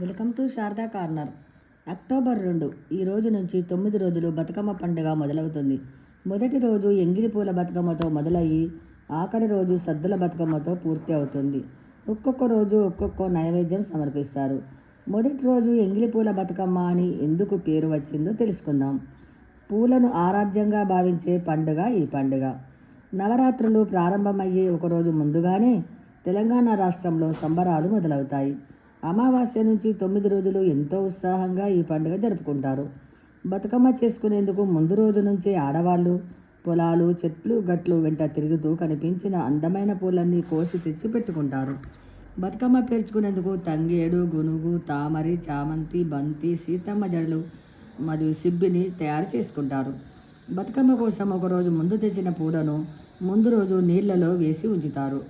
Welcome to Sharada Corner. October రెండు ఈ రోజు నుంచి తొమ్మిది రోజులు బతుకమ్మ పండుగ మొదలవుతుంది. మొదటి రోజు ఎంగిలి పూల బతుకమ్మతో మొదలయ్యి ఆఖరి రోజు సద్దుల బతుకమ్మతో పూర్తి అవుతుంది. ఒక్కొక్క రోజు ఒక్కొక్క నైవేద్యం సమర్పిస్తారు. మొదటి రోజు ఎంగిలి పూల బతుకమ్మ అని ఎందుకు పేరు వచ్చిందో తెలుసుకుందాం. పూలను ఆరాధ్యంగా భావించే పండుగ ఈ పండుగ. నవరాత్రులు ప్రారంభమయ్యే ఒకరోజు ముందుగానే తెలంగాణ రాష్ట్రంలో సంబరాలు మొదలవుతాయి. అమావాస్య నుంచి తొమ్మిది రోజులు ఎంతో ఉత్సాహంగా ఈ పండుగ జరుపుకుంటారు. బతుకమ్మ చేసుకునేందుకు ముందు రోజు నుంచే ఆడవాళ్ళు పొలాలు చెట్లు గట్లు వెంట తిరుగుతూ కనిపించిన అందమైన పూలన్నీ కోసి తెచ్చి పెట్టుకుంటారు. బతుకమ్మ పేర్చుకునేందుకు తంగేడు గునుగు తామరి చామంతి బంతి సీతమ్మ జడలు మరియు సిబ్బిని తయారు చేసుకుంటారు. బతుకమ్మ కోసం ఒకరోజు ముందు తెచ్చిన పూలను ముందు రోజు నీళ్ళలో వేసి ఉంచుతారు.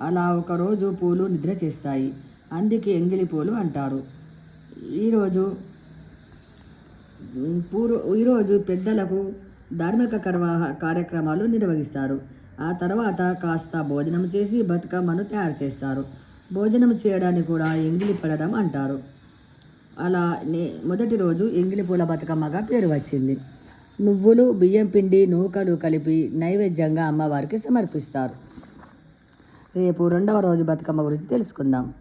అలా ఒకరోజు పూలు నిద్ర చేస్తాయి. అందుకే ఎంగిలి పూలు అంటారు. ఈరోజు పూర్వ ఈరోజు పెద్దలకు ధార్మిక కర్వాహ కార్యక్రమాలు నిర్వహిస్తారు. ఆ తర్వాత కాస్త భోజనం చేసి బతుకమ్మను తయారు చేస్తారు. భోజనం చేయడానికి కూడా ఎంగిలి పడడం అంటారు. అలా నే మొదటి రోజు ఎంగిలి పూల బతుకమ్మగా పేరు వచ్చింది. నువ్వులు బియ్యం పిండి నూకలు కలిపి నైవేద్యంగా అమ్మవారికి సమర్పిస్తారు. రేపు రెండవ రోజు బతుకమ్మ గురించి తెలుసుకుందాం.